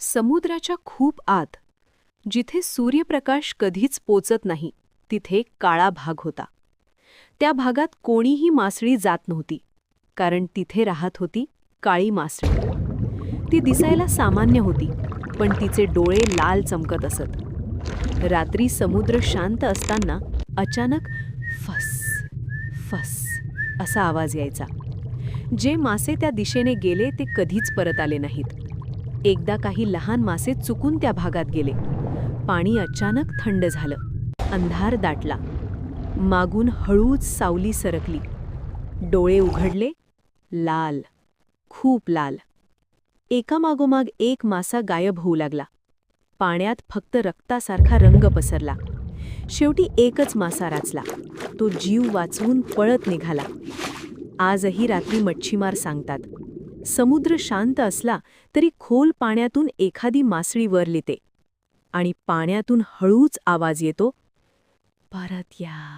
समुद्राच्या खूप आत जिथे सूर्यप्रकाश कधीच पोचत नाही तिथे काळा भाग होता. त्या भागात कोणीही मासळी जात नव्हती कारण तिथे राहत होती काळी मासळी. ती दिसायला सामान्य होती पण तिचे डोळे लाल चमकत असत. रात्री समुद्र शांत असताना अचानक फस फस असा आवाज यायचा. जे मासे त्या दिशेने गेले ते कधीच परत आले नाहीत. एकदा काही लहान मासे चुकून त्या भागात गेले. पाणी अचानक थंड झालं. अंधार दाटला. मागून हळूच सावली सरकली. डोळे उघडले. लाल. खूप लाल. एकामागोमाग एक मासा गायब होऊ लागला. पाण्यात फक्त रक्तासारखा रंग पसरला. शेवटी एकच मासा राचला. तो जीव वाचवून पळत निघाला. आजही रात्री मच्छीमार सांगतात समुद्र शांत असला तरी खोल पाण्यातून एखादी मासळी वर आणि पाण्यातून हळूच आवाज येतो परत या.